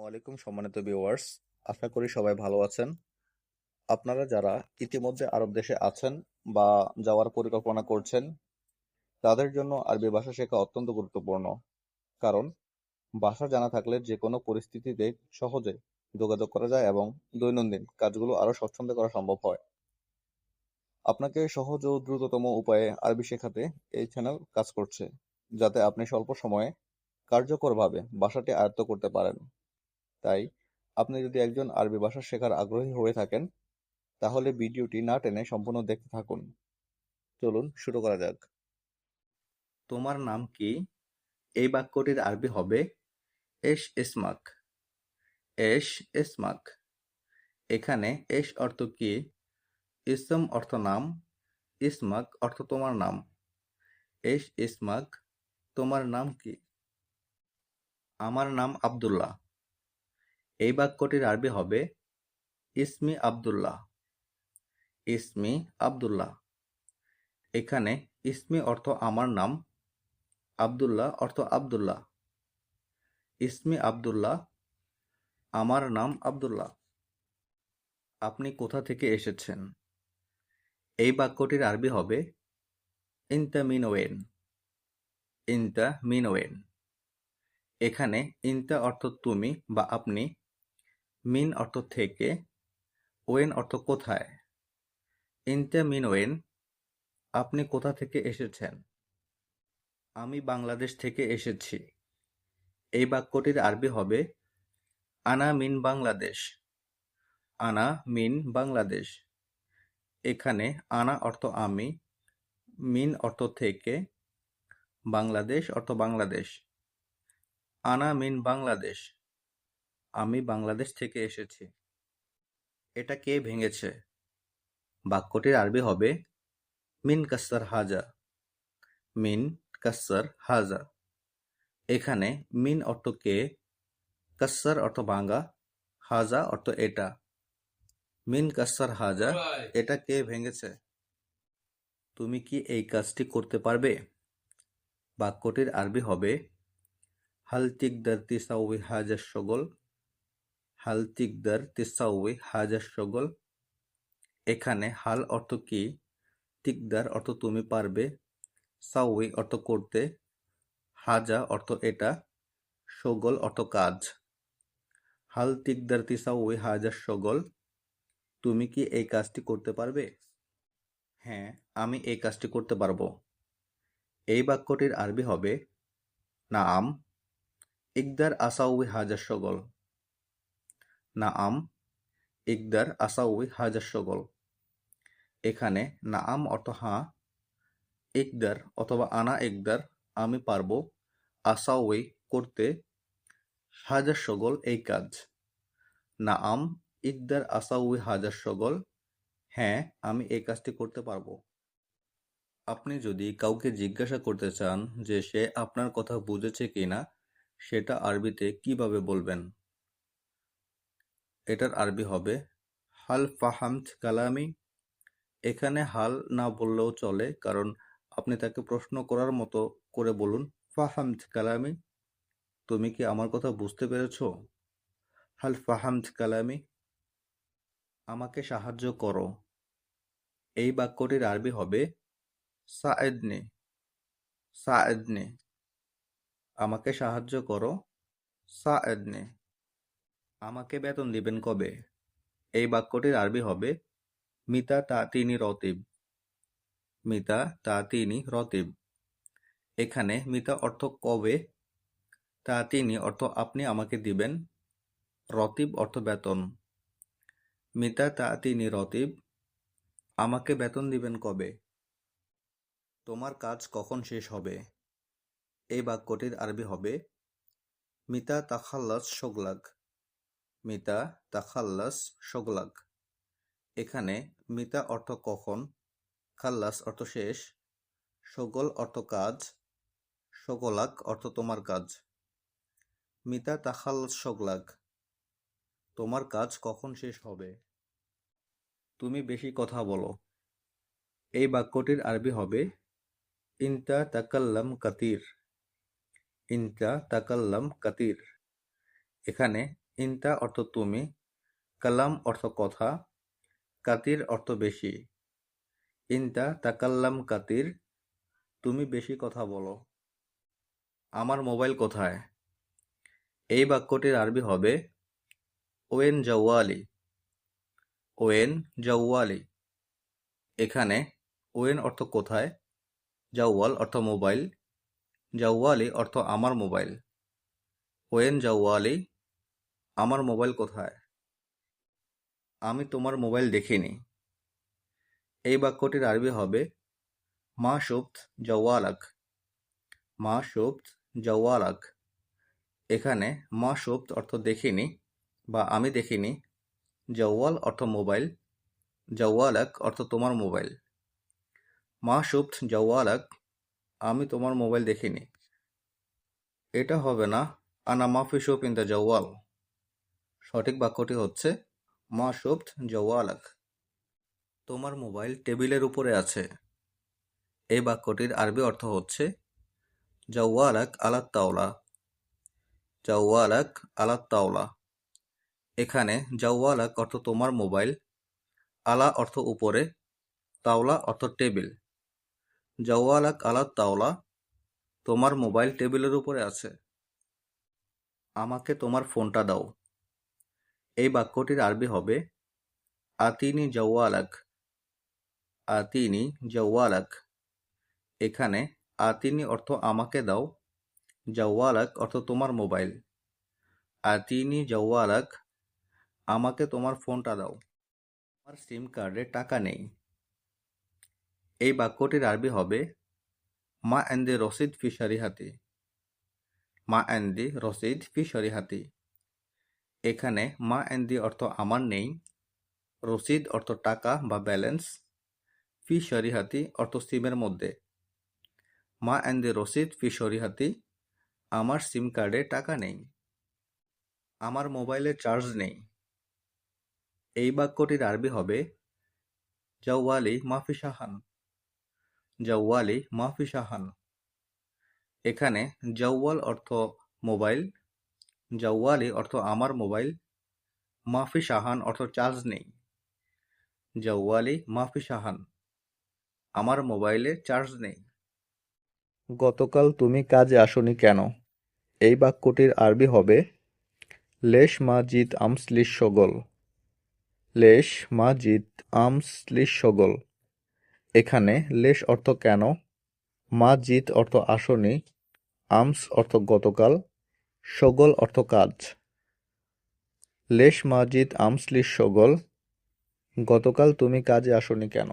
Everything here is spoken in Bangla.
আসসালামু আলাইকুম সম্মানিত ভিউয়ার্স আশা করি সবাই ভালো আছেন। আপনারা যারা ইতিমধ্যে আরব দেশে আছেন বা যাওয়ার পরিকল্পনা করছেন, তাদের জন্য আরবি ভাষা শেখা অত্যন্ত গুরুত্বপূর্ণ। কারণ, ভাষা জানা থাকলে যে কোনো পরিস্থিতিতে সহজে যোগাযোগ করা যায় এবং দৈনন্দিন কাজগুলো আরও স্বচ্ছন্দে করা সম্ভব হয়। আপনাকে সহজ ও দ্রুততম উপায়ে আরবি শেখাতে এই চ্যানেল কাজ করছে, যাতে আপনি স্বল্প সময়ে কার্যকরভাবে ভাষাটি আয়ত্ত করতে পারেন। তাই আপনি যদি একজন আরবি ভাষা শেখার আগ্রহী হয়ে থাকেন, তাহলে ভিডিওটি না টেনে সম্পূর্ণ দেখতে থাকুন। চলুন শুরু করা যাক। তোমার নাম কি? এই বাক্যটির আরবি হবে এশ ইসমাক। এশ ইসমাক। এখানে এশ অর্থ কি? ইসম অর্থ নাম, ইসমাক অর্থ তোমার নাম। এশ ইসমাক, তোমার নাম কি? আমার নাম আব্দুল্লাহ। এই বাক্যটির আরবি হবে, ইসমি আব্দুল্লাহ। ইসমি আব্দুল্লাহ। এখানে ইসমি অর্থ আমার নাম, আব্দুল্লাহ অর্থ আব্দুল্লাহ। ইসমি আব্দুল্লাহ, আমার নাম আব্দুল্লাহ। আপনি কোথা থেকে এসেছেন? এই বাক্যটির আরবি হবে ইনতা মিনওয়েন ইনতা মিনওয়েন এখানে ইনতা অর্থ তুমি বা আপনি মিন অর্থ থেকে, ওয়েন অর্থ কোথায়? ইনতা মিন ওয়েন, আপনি কোথা থেকে এসেছেন? আমি বাংলাদেশ থেকে এসেছি। এই বাক্যটির আরবি হবে, আনা মিন বাংলাদেশ। আনা মিন বাংলাদেশ। এখানে আনা অর্থ আমি, মিন অর্থ থেকে, বাংলাদেশ অর্থ বাংলাদেশ। আনা মিন বাংলাদেশ। আমি বাংলাদেশ থেকে এসেছি। এটা কে ভেঙেছে? বাক্যটির আরবি হবে মিন কাসার হাজা। মিন কাসার হাজা। এখানে মিন অর্থ কে কাসার অর্থ ভাঙ্গা হাজা অর্থ এটা। মিন কাসার হাজা এটা কে ভেঙেছে? তুমি কি এই কাজটি করতে পারবে? বাক্যটির আরবি হবে হাল তিকদার তিসাউই হাজার সগল হাল তিকদার তিসাউই হাজার সগল এখানে হাল অর্থ কি? তিকদার অর্থ তুমি পারবে। সাউই অর্থ করতে। হাজা অর্থ এটা। সগল অর্থ কাজ। হাল তিকদার তিসাউই হাজার সগল তুমি কি এই কাজটি করতে পারবে? হ্যাঁ আমি এই কাজটি করতে পারব। এই বাক্যটির আরবি হবে, নাম ইকদার আসাউই হাজার সগল নাম ইকদার আসাউই হাজার এখানে আম অর্থ হাঁ, ইকদার অথবা আনা ইকদার, আমি পারব আসাউই করতে হাজার এই কাজ। না আম ইকদার আসাউই হাজার হ্যাঁ আমি এই কাজটি করতে পারব। আপনি যদি কাউকে জিজ্ঞাসা করতে চান যে সে আপনার কথা বুঝেছে কিনা, সেটা আরবিতে কীভাবে বলবেন? এটার আরবি হবে, হাল ফাহামত কালামি এখানে হাল না বললেও চলে, কারণ আপনি তাকে প্রশ্ন করার মতো করে বলুন, ফাহামত কালামি তুমি কি আমার কথা বুঝতে পেরেছ? হাল ফাহামত কালামি আমাকে সাহায্য করো। এই বাক্যটির আরবি হবে, সায়েদনে সায়েদনে আমাকে সাহায্য করো, সায়েদনে আমাকে বেতন দিবেন কবে? এই বাক্যটির আরবি হবে, মিতা তা তিনি রতিব। মিতা তা তিনি রতিব। এখানে মিতা অর্থ কবে? তা তিনি অর্থ আপনি আমাকে দিবেন। রতিব অর্থ বেতন। মিতা তা তিনি রতিব। আমাকে বেতন দিবেন কবে? তোমার কাজ কখন শেষ হবে? এই বাক্যটির আরবি হবে, মিতা তাখাল্লাস শোগলাগ মিতা, তাখাল্লাস শোগলাগ এখানে মিতা অর্থ কখন, খাল্লাস অর্থ শেষ সগল অর্থ কাজ সগলাক অর্থ তোমার কাজ। মিতা, তাখাল্লাস শোগলাগ তোমার কাজ কখন শেষ হবে? তুমি বেশি কথা বলো। এই বাক্যটির আরবি হবে, ইনতা তাকাল্লাম কাতির। ইনতা তাকাল্লাম কাতির। এখানে ইনতা অর্থ তুমি, কালাম অর্থ কথা, কাতির অর্থ বেশি। ইনতা তাকাল্লাম কাতির, তুমি বেশি কথা বলো। আমার মোবাইল কোথায়? এই বাক্যটির আরবি হবে, ওয়েন জাওয়ালি। ওয়েন জাওয়ালি। এখানে ওয়েন অর্থ কোথায়, জাওয়াল অর্থ মোবাইল, জাওয়ালি অর্থ আমার মোবাইল। ওয়েন জাওয়ালি আমার মোবাইল কোথায়? আমি তোমার মোবাইল দেখিনি। এই বাক্যটির আরবি হবে, মা শুপ্ত জওয়ালাক। মা শুপ্ত জওয়ালাক। এখানে মা শুপ্ত অর্থ দেখিনি বা আমি দেখিনি। জওয়াল অর্থ মোবাইল, জওয়ালাক অর্থ তোমার মোবাইল। মা শুপ্ত জওয়ালাক, আমি তোমার মোবাইল দেখিনি। এটা হবে না, আনা মাফি শুপ ইন দ্য জওয়াল। সঠিক বাক্যটি হচ্ছে, মা শুপ্ত জওয়ালাক। তোমার মোবাইল টেবিলের উপরে আছে। এই বাক্যটির আরবি অর্থ হচ্ছে, জাওয়ালাক আলাত তাওলা। জাওয়ালাক আলাত তাওলা। এখানে জাওয়ালাক অর্থ তোমার মোবাইল, আলা অর্থ উপরে, তাওলা অর্থ টেবিল। জাওয়ালাক আলাত তাওলা তোমার মোবাইল টেবিলের উপরে আছে। আমাকে তোমার ফোনটা দাও। এই বাক্যটির আরবি হবে, আতিনি জাওয়ালাক আতিনি জাওয়ালাক। এখানে আতিনি অর্থ আমাকে দাও, জাওয়ালাক অর্থ তোমার মোবাইল। আতিনি জাওয়ালাক, আমাকে তোমার ফোনটা দাও, আমার সিম কার্ডে টাকা নেই। এই বাক্যটির আরবি হবে, মা এন্দি রসিদ ফি শরিহাতি। মা এন্দি রসিদ ফি শরিহাতি। এখানে মা এন্দি অর্থ আমার নেই, রসিদ অর্থ টাকা বা ব্যালেন্স, ফি শরিহাতি অর্থ সিমের মধ্যে। মা এন্দি রসিদ, ফি শরিহাতি আমার সিম কার্ডে টাকা নেই, আমার মোবাইলে চার্জ নেই। এই বাক্যটির আরবি হবে, জাওয়ালি মাফি শাহান, জাওয়ালি মাফি শাহান। এখানে জাওয়াল অর্থ মোবাইল জাওয়ালি অর্থ আমার মোবাইল, মাফি শাহান অর্থ চার্জ নেই। জাওয়ালি মাফি শাহান, আমার মোবাইলে চার্জ নেই। গতকাল তুমি কাজে আসনি কেন? এই বাক্যটির আরবি হবে, লেশ মা জিত আমসলিশ সগল। লেশ মা জিত আমসলিশ সগল। এখানে লেশ অর্থ কেন? মা জিত অর্থ আসনি, আমস অর্থ গতকাল। সগল অর্থ কাজ। লেশ মাজিদ আমসলিস সগল গতকাল তুমি কাজে আসনি কেন?